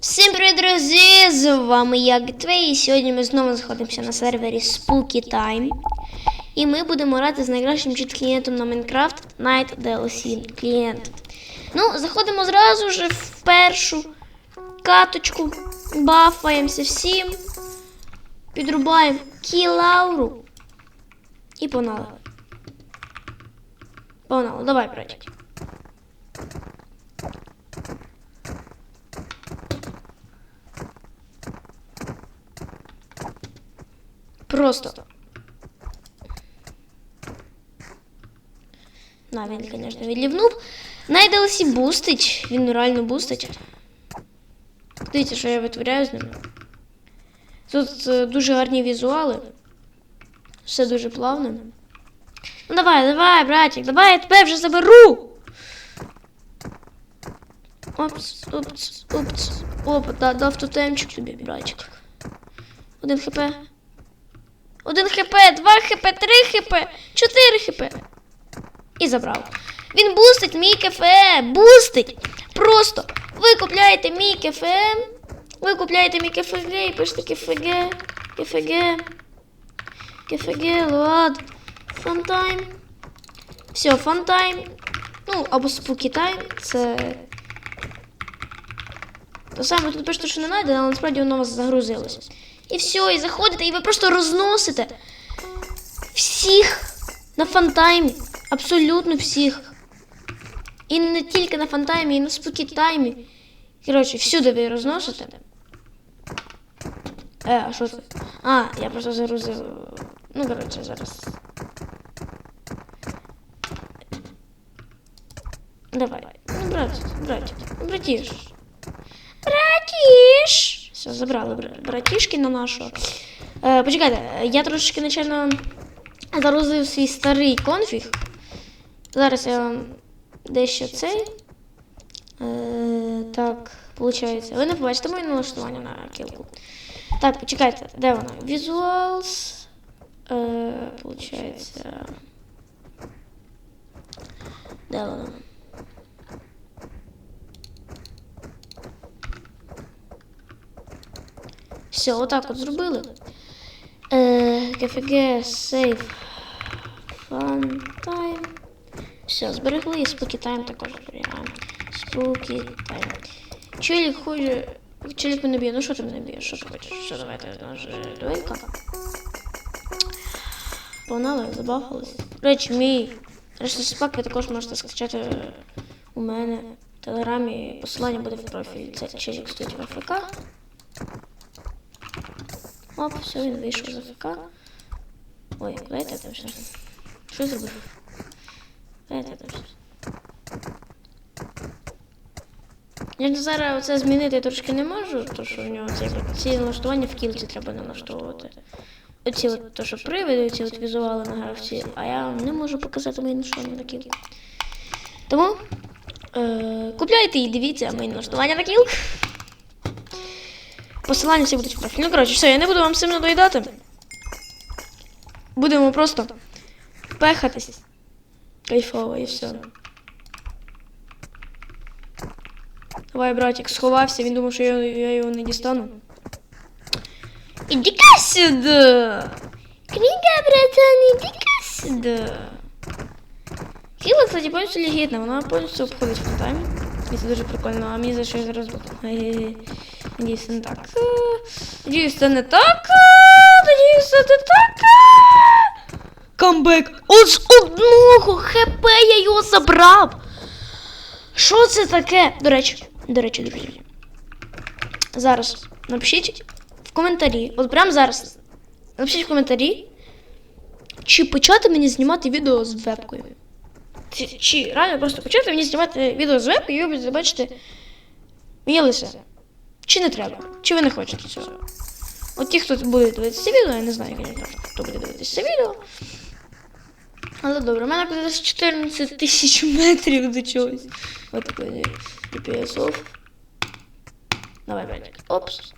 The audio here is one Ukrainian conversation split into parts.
Всім привіт, друзі! З вами я Гетвей, і сьогодні ми знову знаходимося на сервері Spooky Time. І ми будемо грати з найкращим чіт-клієнтом на Minecraft Night DLC клієнт. Ну, заходимо зразу ж в першу каточку, бафаємося всім, підрубаємо кілауру і погнали. Погнали, давай, братик. Просто. На, він, звісно, відлівнув. Найдалося бустить. Він реально бустить. Дивіться, що я витворяю з ним. Тут е, дуже гарні візуали. Все дуже плавно. Ну давай, давай, братик, давай я тебе вже заберу. Опс, опс, опс. Опа, да, дав тотемчик тобі, братик. Один хп. Один хп, два хп, три хп, чотири хп. І забрав. Він бустить мій кафе. Бустить. Просто ви купляєте мій кафе. Ви купляєте мій КФГ і пишете КФГ. КФГ. КФГ, лад. Фантайм. Все, фантайм. Ну, або спукі тайм. Це. То саме тут пишете, що не знайде, але насправді воно у вас загрузилось. І все, і заходите, і ви просто розносите всіх на фантаймі. Абсолютно всіх. І не тільки на фантаймі, і на спокітаймі. Коротше, всюди ви розносите. Е, а що це? А, я просто загрузив. Ну, коротше, зараз. Давай. Ну, братик, братик, братіш. Братіш! Все, забрали братішки на нашого. Е, почекайте, я трошечки нечайно загрузив свій старий конфіг. Зараз я вам дещо цей. Е, так, виходить. Ви не побачите моє налаштування на кілку. Так, почекайте, де воно? Visuals. Е, получається. Де воно? Все, отак от зробили. Е, КФГ, сейф. Fun time. Все, зберегли і спокі тайм також зберігаємо. Спокі тайм. Челік хоче. Челік мене б'є. Ну що ти мене б'єш? Що ти хочеш? Що давайте наш дуелька. Погнали, забахались. Речі, мій решта спак ви також можете скачати у мене в телеграмі. Посилання буде в профілі. Це челік стоїть в АФК. Оп, все, він вийшов з АФК. Ой, куди я там все? Що зробив? Куди я там все? Я зараз це змінити трошки не можу, тому що в нього ці, ці налаштування в кілці треба налаштовувати. Оці от, то, що привиди, ці от візуали на гравці, а я не можу показати мої налаштування на кілку. Тому е, купляйте і дивіться мої налаштування на кілк. Посилання всі будуть в профілі. Ну, коротше, все, я не буду вам сильно доїдати. Будемо просто пехатись. Кайфово і все. Давай, братик, сховався, він думав, що я, я його не дістану. Іди-ка сюди! Книга, братан, іди-ка сюди. Хіла, кстати, повністю легітна, вона повністю обходить фонтамі. І це дуже прикольно, а мені за що я зараз. Надіюсь, це не так. Надіюсь, не так. Надіюсь, це не так. Камбек. От з одного хп я його забрав. Що це таке? До речі, до речі, друзі. Зараз напишіть в коментарі. От прямо зараз. Напишіть в коментарі. Чи почати мені знімати відео з вебкою? Чи, реально просто почати мені знімати відео з вебкою і ви бачити моє лице. Чи не треба? Чи ви не хочете цього? От ті, хто буде дивитися це відео, я не знаю, хто буде дивитися це відео. Але добре, у мене кудись 14 тисяч метрів до чогось. Ось такий DPS off. Давай, братик. Опс.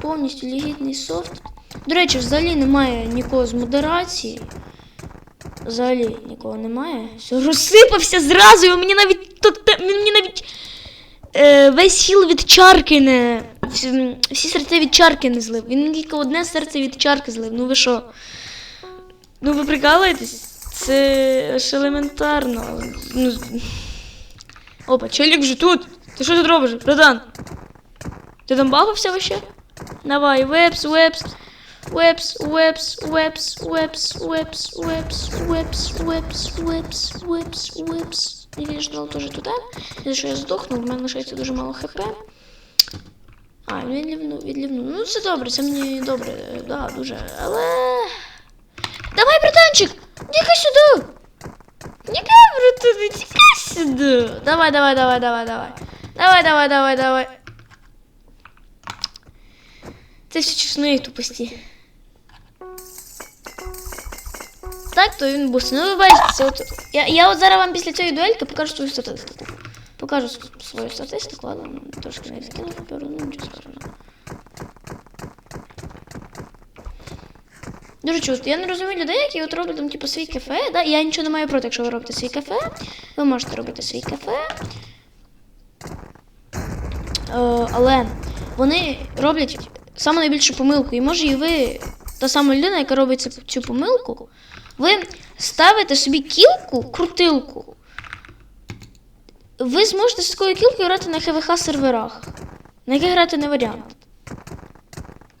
Повністю легітний софт. До речі, взагалі немає нікого з модерації. Взагалі нікого немає. Все, розсипався зразу, і мені навіть тут мені навіть е, весь хіл від чарки не. Всі, всі серця від чарки не злив. Він тільки одне серце від чарки злив. Ну ви що? Ну ви прикалуєтесь? Це ж елементарно. Ну, Опа, челік вже тут. Ти що тут робиш, братан? Ти там бавився вообще? Давай, вепс, вепс. Вепс, вепс, вепс, вепс, вепс, вепс, вепс, вепс, вепс, вепс, вепс. Я ждал тоже туда. Я що я здохну, в мене лишається дуже мало хп. А, він відлівнув, відлівнув. Ну, це добре, це мені добре, е, да, дуже. Але. Давай, братанчик! Тікай сюди! Тікай, братан, тікай сюди! Давай, давай, давай, давай, давай. Давай, давай, давай, давай. Це все чесної тупості. Так, то він бусти. Ну, ви бачите, от. Я, я от зараз вам після цієї дуельки покажу свою статистику. Покажу свою статистику, ладно, ну, трошки не скину паперу, ну нічого страшного. Дуже чудо. Я не розумію людей, які от роблять там, типу, свій кафе. Да? Я нічого не маю проти, якщо ви робите свій кафе. Ви можете робити свій кафе. Е, але вони роблять саме найбільшу помилку. І може і ви, та сама людина, яка робить цю помилку, ви ставите собі кілку, крутилку. Ви зможете з такою кілкою грати на ХВХ серверах, на яких грати не варіант.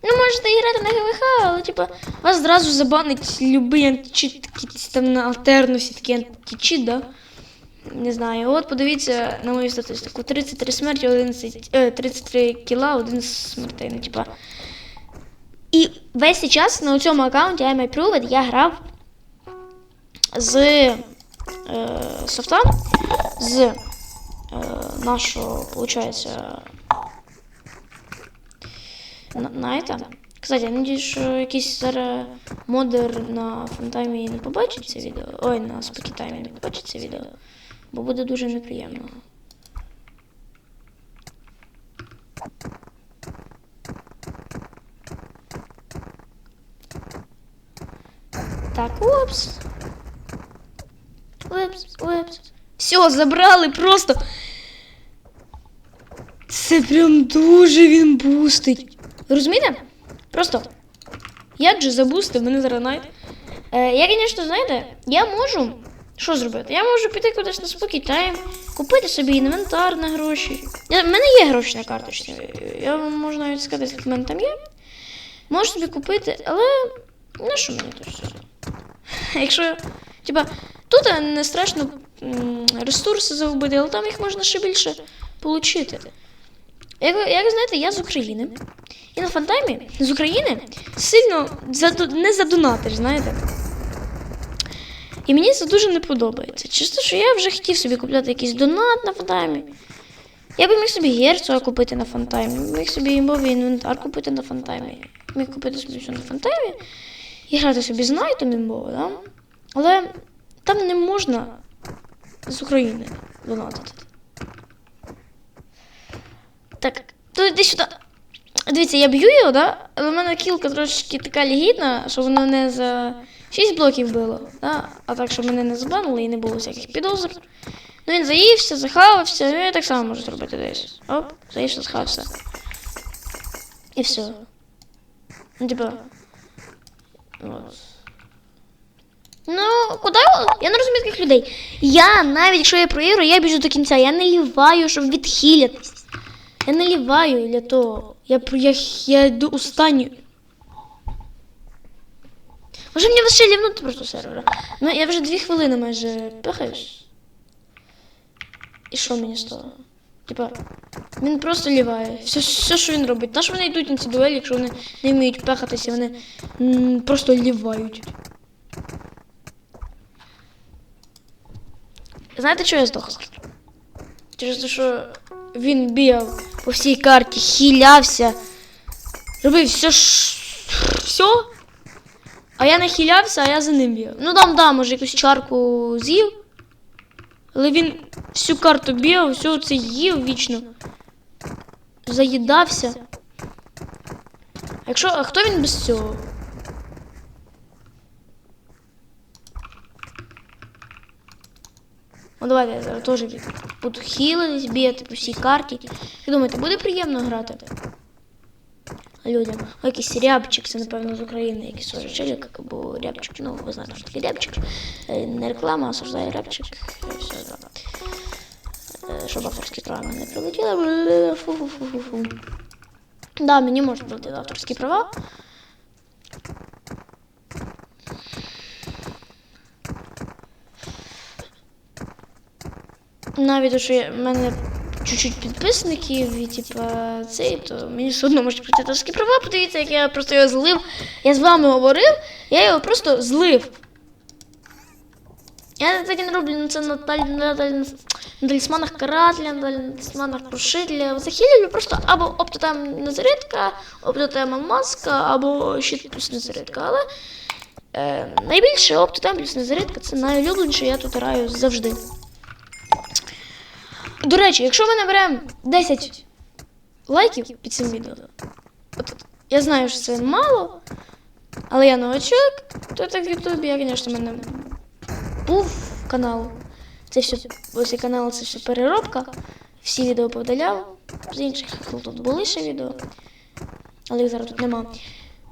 Ну, можете і грати на ГВХ, але типа вас зразу забанить любий античіт, якийсь там на альтернусі такий античіт, да? Не знаю. От подивіться на мою статистику. 33 смерті, 11, е, 33 кіла, 11 смертей. Ну, типа. І весь час на цьому аккаунті I'm Approved я грав з е, софта, з е, нашого, виходить, на- Найта. Кстати, я надіюсь, що якийсь зараз модер на фантаймі не побачить це відео. Ой, на спокітаймі не побачить це відео. Бо буде дуже неприємно. Так, опс. Опс, опс. Все, забрали просто. Це прям дуже він бустить. Розумієте? Просто. Як же забустив мене зараз найт? Е, я, звісно, знаєте, я можу. Що зробити? Я можу піти кудись на спокій тайм, купити собі інвентар на гроші. Я, в мене є гроші на карточці. Я вам можу навіть сказати, скільки в мене там є. Можу собі купити, але на що мені то все? Якщо, типа, тут не страшно ресурси загубити, але там їх можна ще більше отримати. Як, як ви знаєте, я з України. І на фантаймі з України сильно заду... не задонатиш, знаєте. І мені це дуже не подобається. Чисто, що я вже хотів собі купляти якийсь донат на фантаймі. Я би міг собі герцога купити на фантаймі, міг собі імбовий інвентар купити на фантаймі. Міг купити собі все на фантаймі і грати собі з найтом імбово, да? Але там не можна з України донатити. Так, то йди сюди. Дивіться, я б'ю його, да? але в мене кілка трошки така лігідна, що воно не за 6 блоків було, да? а так, щоб мене не забанили і не було всяких підозр. Ну він заївся, захавався, ну я так само можу зробити десь. Оп, заївся, захавався. І все. Ну, типа. От. Ну, куди? Я не розумію таких людей. Я навіть якщо я проіграю, я біжу до кінця. Я не ліваю, щоб відхилятись. Я не ліваю для того. Я, я, я йду останню. Може мені лише лівнути просто сервера? Ну, я вже дві хвилини майже пихаюсь. І що мені з того? Типа, він просто ліває. Все, все, що він робить. На що вони йдуть на ці дуелі, якщо вони не вміють пехатися, вони просто лівають. Знаєте, чого я здох? Через те, що він бігав по всій карті, хілявся, робив все, ш... все. А я не хілявся, а я за ним бігав. Ну там, да, може якусь чарку з'їв. Але він всю карту бігав, все це їв вічно. Заїдався. Якщо. А хто він без цього? Ну давайте я зараз теж буду хілитись, бігати по всій карті. Як думаєте, буде приємно грати? Людям. О, якийсь рябчик, це напевно з України, якийсь схожий челік, або рябчик. Ну, ви знаєте, що таке рябчик. Е, Не реклама, а осуждає рябчик. Все, да. Е, Щоб авторські права не прилетіли. Фу-фу-фу-фу-фу. Да, мені можуть прилетіти авторські права. Навіть що я- в мене чуть-чуть підписників і типа цей, то мені все одно можуть прийти авторські права. Подивіться, як я просто його злив. Я з вами говорив, я його просто злив. Я так і не роблю ну, це на, талісманах карателя, на талісманах крушителя. Захилюю просто або оптотем незарядка, оптотем маска, або щит плюс незарядка. Але е, найбільше оптотем плюс незарядка це найулюбленіше, я тут граю завжди. До речі, якщо ми наберемо 10 лайків під цим відео, от, я знаю, що це мало, але я новачок, то так в Ютубі, я, звісно, в мене був канал. Це все, ось канал, це все переробка. Всі відео повдаляв з інших, тут були ще відео, але їх зараз тут нема.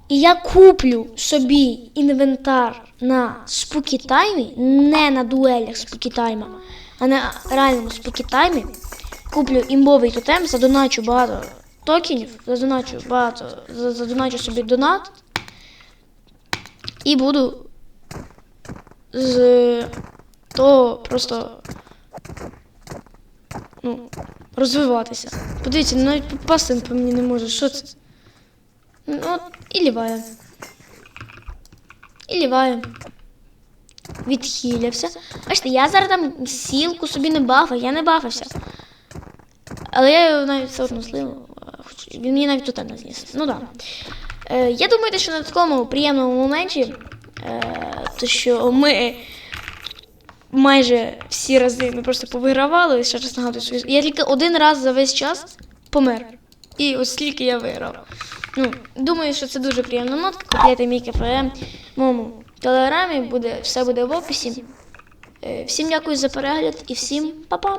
І я куплю собі інвентар на Time, не на дуелях Time, а на реальному Time. Куплю імбовий тотем, задоначу багато токенів, задоначу багато, за- задоначу собі донат. І буду з того просто ну, розвиватися. Подивіться, навіть попасти по мені не може. Що це? Ну, от, і ліває. І ліває. Відхилився. Бачите, я зараз там сілку собі не бафав, я не бафався. Але я його навіть все одно хоч Він мені навіть тут не зніс. Ну так. Е, я думаю, що на такому приємному моменті, е, то що ми майже всі рази ми просто повигравали, ще раз нагадую собі. Я тільки один раз за весь час помер. І ось скільки я виграв. Ну, думаю, що це дуже приємна нотка. Купляйте мій КФМ телеграмі, буде, все буде в описі. Е, Всім дякую за перегляд і всім па-па!